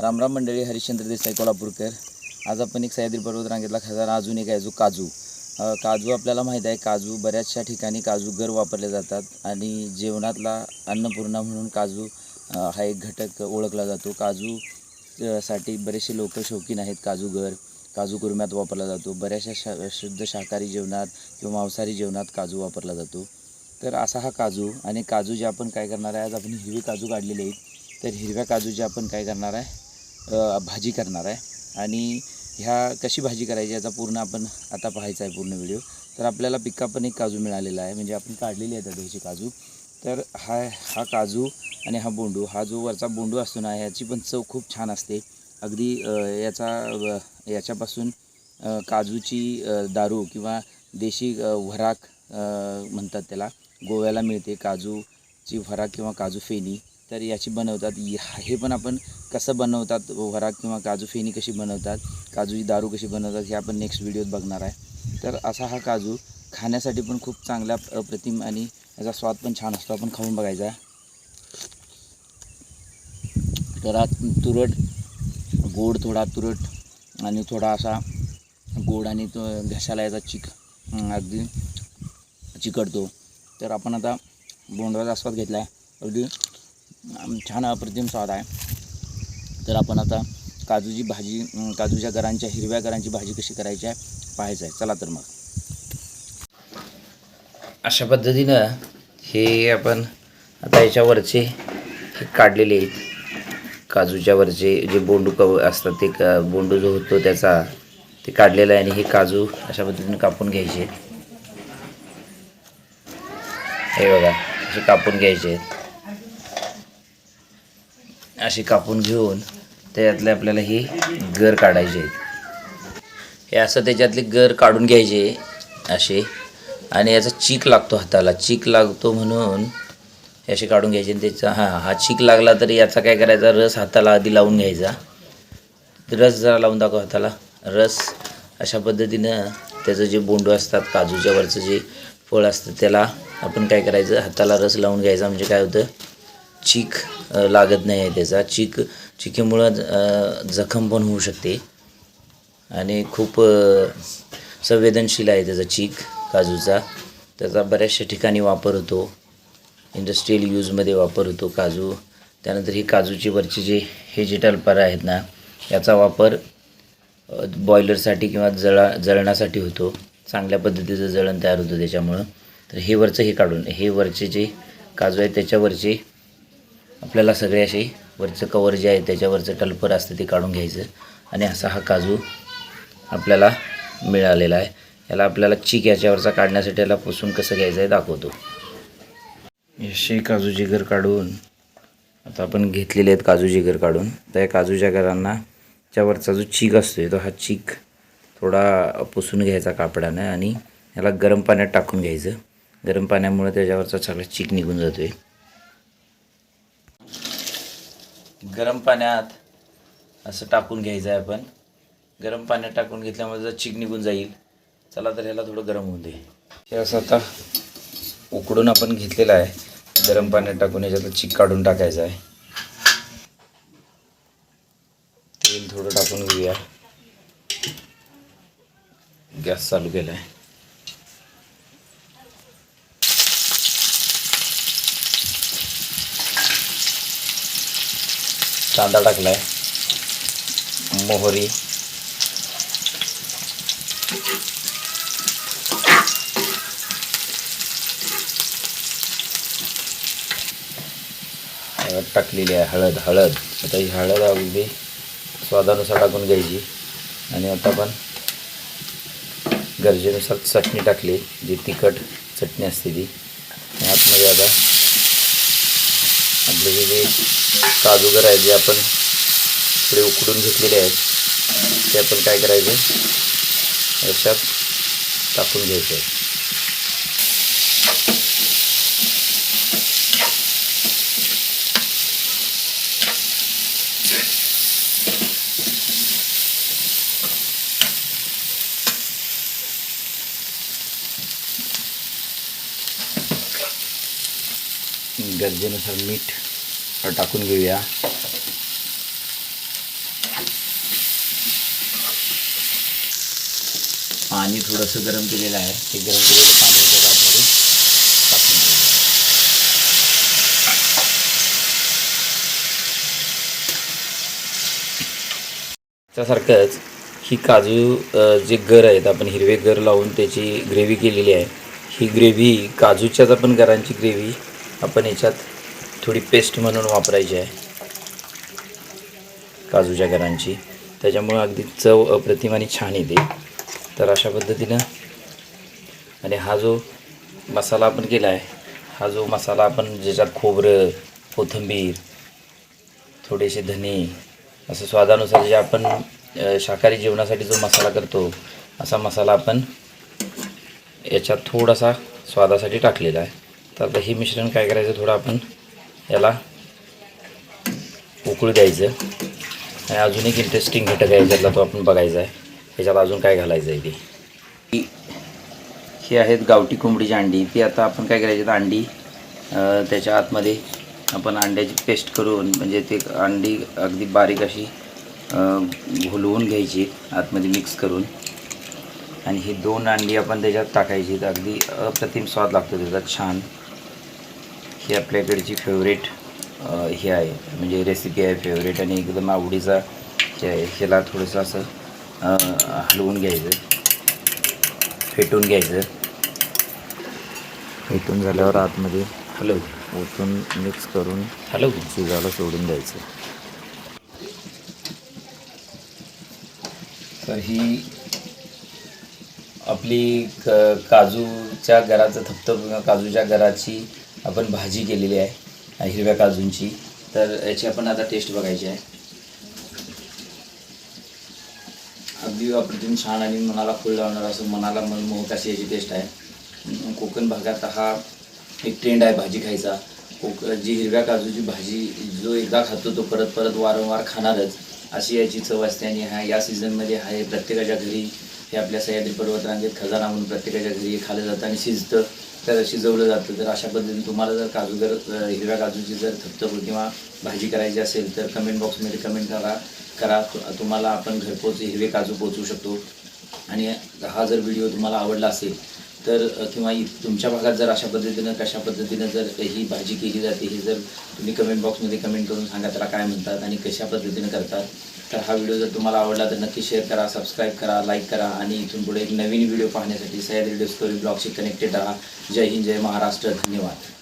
रामराम मंडळी हरिश्चंद्र देसाई कोल्हापूरकर. आज आपण एक सह्याद्री पर्वत रांगेतला खासदार अजून एक आहे जो काजू. काजू आपल्याला माहीत आहे काजू बऱ्याचशा ठिकाणी काजू गर वापरले जातात आणि जेवणातला अन्नपूर्णा म्हणून काजू हा एक घटक ओळखला जातो. काजू साठी बरेचसे लोक शौकीन आहेत काजू गर काजू कुरम्यात वापरला जातो. बऱ्याचशा शा शुद्ध शाकाहारी जेवणात किंवा मांसाहारी जेवणात काजू वापरला जातो. तर असा हा काजू आणि काजू जे आपण काय करणार आहे आज आपण हिरवे काजू काढलेले आहेत. तर हिरव्या काजूची आपण काय करणार आहे भाजी करणार आहे. आणि ह्या कशी भाजी करायची याचा पूर्ण आपण आता पाहायचा आहे पूर्ण व्हिडिओ. तर आपल्याला पिक्का पण एक काजू मिळालेला आहे. म्हणजे आपण काढलेली आहे त्याची काजू. तर हा हा काजू आणि हा बोंडू हा जो वरचा बोंडू असतो ना ह्याची पण चव खूप छान असते. अगदी याचा याच्यापासून काजूची दारू किंवा देशी वराक म्हणतात त्याला गोव्याला मिळते काजूची वराक किंवा काजू फेणी. तर याची बनवतात. हे पण आपण कसं बनवतात? वराग किंवा काजू फेणी कशी बनवतात? काजूची दारू कशी बनवतात? हे आपण नेक्स्ट व्हिडिओत बघणार आहे. तर असा हा काजू खाण्यासाठी पण खूप चांगला अप्रतिम आणि याचा स्वाद पण छान असतो. आपण खाऊन बघायचा आहे. तर आज तुरट गोड थोडा तुरट आणि थोडा असा गोड आणि तो घशाला याचा चिक अगदी चिकटतो. तर आपण आता बोंडव्याचा आस्वाद घेतला आहे. अगदी छान अप्रतिम स्वाद आहे. तर आपण आता काजूची भाजी काजूच्या गरांच्या हिरव्या गरांची भाजी कशी करायची आहे पाहायचं आहे. चला तर मग. अशा पद्धतीनं हे आपण आता याच्यावरचे हे काढलेले आहेत. काजूच्या वरचे जे बोंडू कव असतात ते बोंडू जो होतो त्याचा ते काढलेलं आहे आणि हे काजू अशा पद्धतीने कापून घ्यायचे हे बघा असे कापून घ्यायचे आहेत. अशी कापून घेऊन त्याच्यातले आपल्याला हे गर काढायचे हे असं त्याच्यातले गर काढून घ्यायचे असे. आणि याचा चीक लागतो हाताला. चीक लागतो म्हणून हे असे काढून घ्यायचे आणि त्याचा हां हा चीक लागला तर याचा काय करायचा? रस हाताला आधी लावून घ्यायचा. रस जरा लावून दाखव हाताला. रस अशा पद्धतीनं त्याचं जे बोंडू असतात काजूच्या वरचं जे फळ असतं त्याला आपण काय करायचं? हाताला रस लावून घ्यायचा. म्हणजे काय होतं? चीक लागत नाही आहे त्याचा. चीक चिकीमुळं जखम पण होऊ शकते. आणि खूप संवेदनशील आहे त्याचा चीक काजूचा. त्याचा बऱ्याचशा ठिकाणी वापर होतो. इंडस्ट्रीयल यूजमध्ये वापर होतो काजू. त्यानंतर ही काजूची वरची जे हे जे टलपारं आहेत ना याचा वापर बॉयलरसाठी किंवा जळा जळणासाठी होतो. चांगल्या पद्धतीचं जळण तयार होतं त्याच्यामुळं. तर हे वरचं हे काढून हे वरचे जे काजू आहेत त्याच्यावरचे आपल्याला सगळे असे वरचं कवर जे आहे त्याच्यावरचं टलपर असतं ते काढून घ्यायचं. आणि असा हा काजू आपल्याला मिळालेला आहे. याला आपल्याला चीक याच्यावरचा काढण्यासाठी याला पुसून कसं घ्यायचं आहे दाखवतो. असे काजू जिगर काढून आता आपण घेतलेले आहेत काजू जिगर काढून. तर या काजूच्या गरांना त्यावरचा जो चीक असतो तो हा चीक थोडा पुसून घ्यायचा कापडानं आणि याला गरम पाण्यात टाकून घ्यायचं. गरम पाण्यामुळे त्याच्यावरचा सगळा चीक निघून जातो आहे गरम पाण्यात असं टाकून घ्यायचं आहे आपण. गरम पाण्यात टाकून घेतल्यामुळे जर चीक निघून जाईल. चला तर ह्याला थोडं गरम होऊन दे. हे असं आता उकडून आपण घेतलेलं आहे. गरम पाण्यात टाकून याच्यात चीक काढून टाकायचं आहे. तेल थोडं टाकून घेऊया. गॅस चालू केला आहे कांदा टाकलाय. मोहरी. टाकलेली आहे हळद हळद. आता ही हळद अगदी स्वादानुसार टाकून घ्यायची. आणि आता आपण गरजेनुसार चटणी टाकली जी तिखट चटणी असते ती. आतमध्ये आता आपले हे जे काजूगर आहे जे आपण पुढे उकडून घेतलेले आहेत ते आपण काय करायचे? याच्यात टाकून घ्यायचे. आहे गरजेनुसार मीठ टाकून घेऊया. पाणी थोडंसं गरम केलेलं आहे. ते गरम केलेलं पाणी टाकून त्यासारखंच ही काजू जे गर आहेत आपण हिरवे गर लावून त्याची ग्रेव्ही केलेली आहे. ही ग्रेव्ही काजूच्याच आपण गरांची ग्रेव्ही आपण याच्यात थोडी पेस्ट म्हणून वापरायची आहे. काजूच्या घरांची. त्याच्यामुळं अगदी चव अप्रतिम आणि छान येते. तर अशा पद्धतीनं आणि हा जो मसाला आपण केला आहे हा जो मसाला आपण ज्याच्यात खोबरं कोथिंबीर थोडेसे धने असं स्वादानुसार जे आपण शाकाहारी जेवणासाठी जो मसाला करतो असा मसाला आपण याच्यात थोडासा स्वादासाठी टाकलेला आहे. तर आता हे मिश्रण काय करायचं थोडं आपण याला उकळू द्यायचं. आणि अजून एक इंटरेस्टिंग घटक आहे ज्याला तो आपण बघायचा आहे. याच्यात अजून काय घालायचं आहे ते. ही- आहेत गावठी कोंबडीची अंडी. ती आता आपण काय करायची तर अंडी त्याच्या आतमध्ये आपण अंड्याची पेस्ट करून म्हणजे ते अंडी अगदी बारीक अशी घोलवून घ्यायची आतमध्ये मिक्स करून. आणि ही दोन अंडी आपण त्याच्यात टाकायची अगदी अप्रतिम स्वाद लागतो त्याचा छान. ही आपल्याकडची फेवरेट हे आहे. म्हणजे रेसिपी आहे फेवरेट आणि एकदम आवडीचा हे आहे. ह्याला थोडंसं असं हलवून घ्यायचं. फेटून घ्यायचं. इथून झाल्यावर आतमध्ये हलव ओतून मिक्स करून हलव शिजायला सोडून द्यायचं. तर ही आपली क काजूच्या घराचं थपथप काजूच्या घराची आपण भाजी केलेली आहे हिरव्या काजूंची. तर याची आपण आता टेस्ट बघायची आहे. अगदी अप्रतिम छान आणि मनाला फुल लावणार असं मनाला मनमोहक अशी याची टेस्ट आहे. कोकण भागात हा एक ट्रेंड आहे भाजी खायचा. कोक जी हिरव्या काजूची भाजी जो एकदा खातो तो परत परत वारंवार खाणारच. अशी याची चव असते आणि हा या सीझनमध्ये हा हे प्रत्येकाच्या घरी हे आपल्या सह्याद्री पर्वतरांगेत खजाना म्हणून प्रत्येकाच्या घरी खाल्लं जातं आणि शिजतं. तर शिजवलं जातं तर अशा पद्धतीने तुम्हाला जर काजू जर हिरव्या काजूची जर थपथप किंवा भाजी करायची असेल तर कमेंट बॉक्समध्ये कमेंट करा करा. तुम्हाला आपण घरपोच हिरवे काजू पोचवू शकतो. आणि हा जर व्हिडिओ तुम्हाला आवडला असेल तर किंवा तुमच्या भागात जर अशा पद्धतीनं कशा पद्धतीनं जर ही भाजी केली जाते ही जर तुम्ही कमेंट बॉक्समध्ये कमेंट करून सांगा त्याला काय म्हणतात आणि कशा पद्धतीनं करतात. तर हा व्हिडिओ जर तुम्हाला आवडला तर नक्की शेअर करा सबस्क्राईब करा लाईक करा आणि इथून पुढे एक नवीन व्हिडिओ पाहण्यासाठी सह्याद्री डिस्कवरी ब्लॉगशी कनेक्टेड राहा. जय हिंद जय महाराष्ट्र. धन्यवाद.